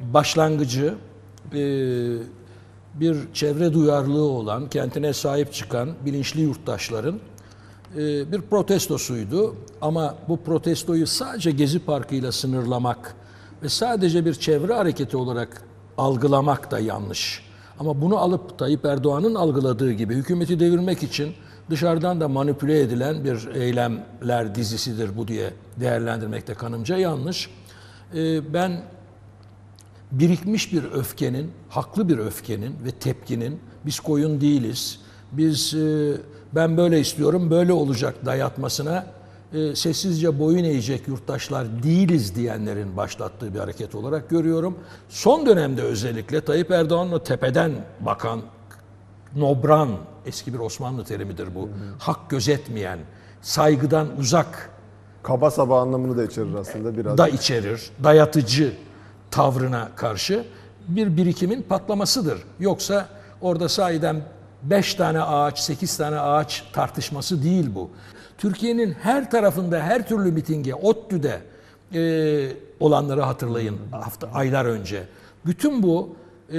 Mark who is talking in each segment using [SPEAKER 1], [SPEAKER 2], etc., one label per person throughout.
[SPEAKER 1] başlangıcı e, bir çevre duyarlılığı olan, kentine sahip çıkan bilinçli yurttaşların e, bir protestosuydu. Ama bu protestoyu sadece Gezi Parkı ile sınırlamak ve sadece bir çevre hareketi olarak algılamak da yanlış. Ama bunu alıp Tayyip Erdoğan'ın algıladığı gibi hükümeti devirmek için dışarıdan da manipüle edilen bir eylemler dizisidir bu diye değerlendirmek de kanımca yanlış. E, ben birikmiş bir öfkenin, haklı bir öfkenin ve tepkinin biz koyun değiliz. Biz e, ben böyle istiyorum, böyle olacak dayatmasına e, sessizce boyun eğecek yurttaşlar değiliz diyenlerin başlattığı bir hareket olarak görüyorum. Son dönemde özellikle Tayyip Erdoğan'la tepeden bakan nobran eski bir Osmanlı terimidir bu. Hak gözetmeyen, saygıdan uzak
[SPEAKER 2] Kaba saba anlamını da içerir aslında biraz.
[SPEAKER 1] da içerir. Dayatıcı tavrına karşı bir birikimin patlamasıdır. Yoksa orada sahiden 5 tane ağaç, 8 tane ağaç tartışması değil bu. Türkiye'nin her tarafında her türlü mitinge, ODTÜ'de e, olanları hatırlayın hafta aylar önce. Bütün bu e,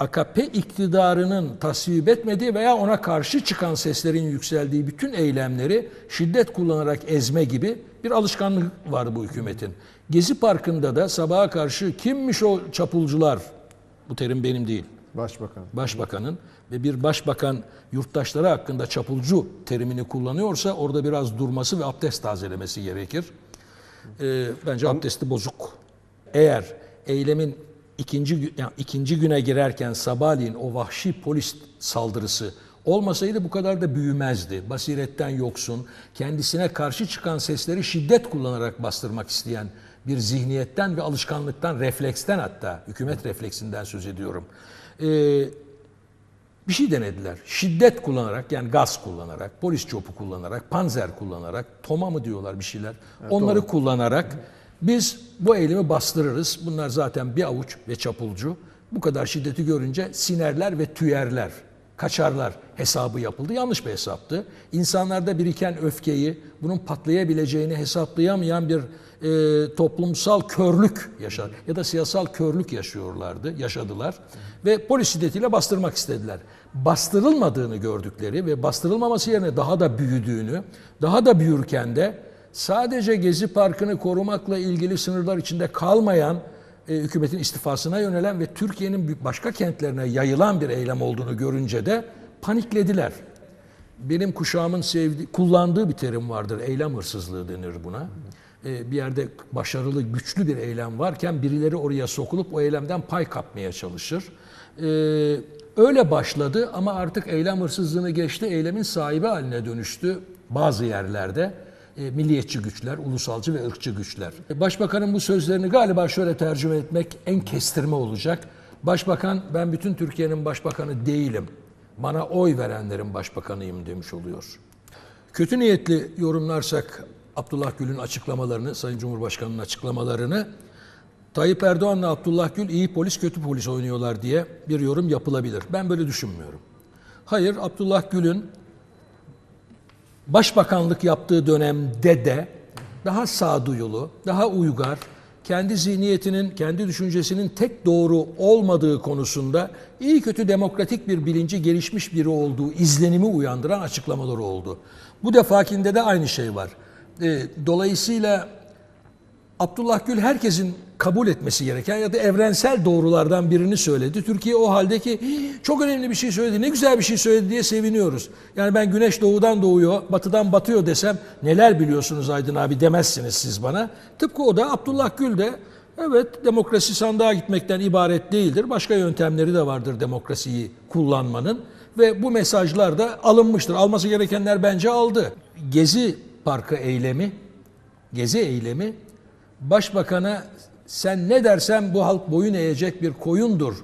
[SPEAKER 1] AKP iktidarının tasvip etmediği veya ona karşı çıkan seslerin yükseldiği bütün eylemleri şiddet kullanarak ezme gibi bir alışkanlık var bu hükümetin. Gezi Parkı'nda da sabaha karşı kimmiş o çapulcular? Bu terim benim değil.
[SPEAKER 2] Başbakan.
[SPEAKER 1] Başbakanın ve bir başbakan yurttaşları hakkında çapulcu terimini kullanıyorsa orada biraz durması ve abdest tazelemesi gerekir. Ee, bence abdesti bozuk. Eğer eylemin ikinci yani ikinci güne girerken sabahleyin o vahşi polis saldırısı olmasaydı bu kadar da büyümezdi. Basiretten yoksun, kendisine karşı çıkan sesleri şiddet kullanarak bastırmak isteyen bir zihniyetten ve alışkanlıktan, refleksten hatta hükümet refleksinden söz ediyorum. Ee, bir şey denediler. Şiddet kullanarak yani gaz kullanarak, polis çopu kullanarak, panzer kullanarak, toma mı diyorlar bir şeyler. Onları kullanarak biz bu eylemi bastırırız. Bunlar zaten bir avuç ve çapulcu. Bu kadar şiddeti görünce sinerler ve tüyerler, kaçarlar hesabı yapıldı. Yanlış bir hesaptı. İnsanlarda biriken öfkeyi, bunun patlayabileceğini hesaplayamayan bir e, toplumsal körlük yaşar ya da siyasal körlük yaşıyorlardı, yaşadılar ve polis şiddetiyle bastırmak istediler. Bastırılmadığını gördükleri ve bastırılmaması yerine daha da büyüdüğünü, daha da büyürken de sadece Gezi Parkı'nı korumakla ilgili sınırlar içinde kalmayan e, hükümetin istifasına yönelen ve Türkiye'nin başka kentlerine yayılan bir eylem olduğunu görünce de paniklediler. Benim kuşağımın sevdiği, kullandığı bir terim vardır. Eylem hırsızlığı denir buna. Ee, bir yerde başarılı, güçlü bir eylem varken birileri oraya sokulup o eylemden pay kapmaya çalışır. Ee, öyle başladı ama artık eylem hırsızlığını geçti, eylemin sahibi haline dönüştü bazı yerlerde. E, milliyetçi güçler, ulusalcı ve ırkçı güçler. E, Başbakanın bu sözlerini galiba şöyle tercüme etmek en kestirme olacak. Başbakan ben bütün Türkiye'nin başbakanı değilim. Bana oy verenlerin başbakanıyım demiş oluyor. Kötü niyetli yorumlarsak Abdullah Gül'ün açıklamalarını, Sayın Cumhurbaşkanı'nın açıklamalarını Tayyip Erdoğan'la Abdullah Gül iyi polis kötü polis oynuyorlar diye bir yorum yapılabilir. Ben böyle düşünmüyorum. Hayır, Abdullah Gül'ün başbakanlık yaptığı dönemde de daha sağduyulu, daha uygar, kendi zihniyetinin, kendi düşüncesinin tek doğru olmadığı konusunda iyi kötü demokratik bir bilinci gelişmiş biri olduğu izlenimi uyandıran açıklamaları oldu. Bu defakinde de aynı şey var. E, Dolayısıyla Abdullah Gül herkesin kabul etmesi gereken ya da evrensel doğrulardan birini söyledi. Türkiye o haldeki çok önemli bir şey söyledi, ne güzel bir şey söyledi diye seviniyoruz. Yani ben güneş doğudan doğuyor, batıdan batıyor desem neler biliyorsunuz Aydın abi demezsiniz siz bana. Tıpkı o da Abdullah Gül de evet demokrasi sandığa gitmekten ibaret değildir. Başka yöntemleri de vardır demokrasiyi kullanmanın ve bu mesajlar da alınmıştır. Alması gerekenler bence aldı. Gezi Parkı eylemi, Gezi eylemi başbakana sen ne dersen bu halk boyun eğecek bir koyundur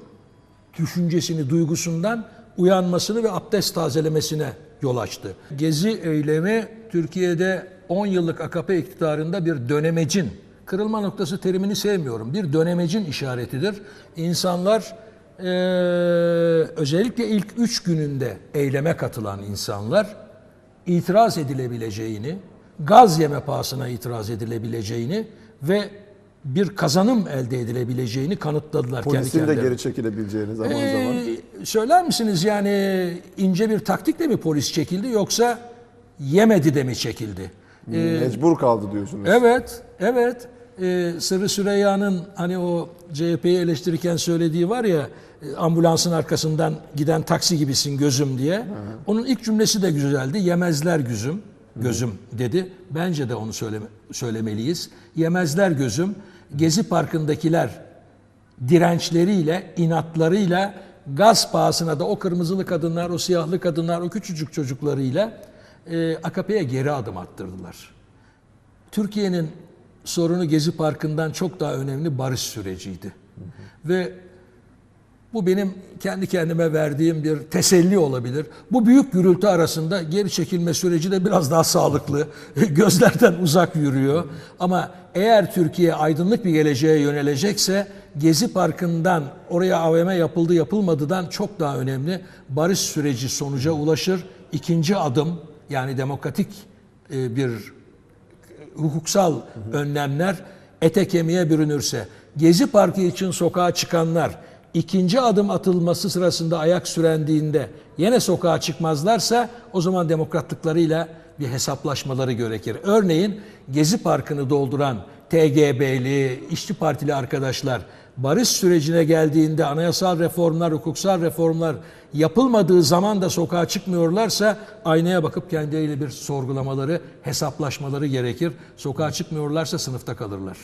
[SPEAKER 1] düşüncesini, duygusundan uyanmasını ve abdest tazelemesine yol açtı. Gezi eylemi Türkiye'de 10 yıllık AKP iktidarında bir dönemecin, kırılma noktası terimini sevmiyorum, bir dönemecin işaretidir. İnsanlar eee, özellikle ilk 3 gününde eyleme katılan insanlar itiraz edilebileceğini, gaz yeme pahasına itiraz edilebileceğini ve bir kazanım elde edilebileceğini kanıtladılar kendi
[SPEAKER 2] Polisin de geri çekilebileceğini zaman zaman.
[SPEAKER 1] Ee, söyler misiniz yani ince bir taktikle mi polis çekildi yoksa yemedi de mi çekildi?
[SPEAKER 2] Mecbur kaldı diyorsunuz.
[SPEAKER 1] Evet, evet. Ee, Sırrı Süreyya'nın hani o CHP'yi eleştirirken söylediği var ya e, ambulansın arkasından giden taksi gibisin gözüm diye. Onun ilk cümlesi de güzeldi. Yemezler gözüm, gözüm dedi. Bence de onu söyleme, söylemeliyiz. Yemezler gözüm. Gezi Parkı'ndakiler dirençleriyle, inatlarıyla gaz pahasına da o kırmızılı kadınlar, o siyahlı kadınlar, o küçücük çocuklarıyla e, AKP'ye geri adım attırdılar. Türkiye'nin sorunu Gezi Parkı'ndan çok daha önemli barış süreciydi. Ve bu benim kendi kendime verdiğim bir teselli olabilir. Bu büyük gürültü arasında geri çekilme süreci de biraz daha sağlıklı. Gözlerden uzak yürüyor. Ama eğer Türkiye aydınlık bir geleceğe yönelecekse Gezi Parkı'ndan oraya AVM yapıldı yapılmadıdan çok daha önemli. Barış süreci sonuca ulaşır. İkinci adım yani demokratik e, bir hukuksal önlemler ete kemiğe bürünürse, Gezi Parkı için sokağa çıkanlar ikinci adım atılması sırasında ayak sürendiğinde yine sokağa çıkmazlarsa o zaman demokratlıklarıyla bir hesaplaşmaları gerekir. Örneğin Gezi Parkı'nı dolduran TGB'li, İşçi Partili arkadaşlar barış sürecine geldiğinde anayasal reformlar, hukuksal reformlar yapılmadığı zaman da sokağa çıkmıyorlarsa aynaya bakıp kendileriyle bir sorgulamaları, hesaplaşmaları gerekir. Sokağa çıkmıyorlarsa sınıfta kalırlar.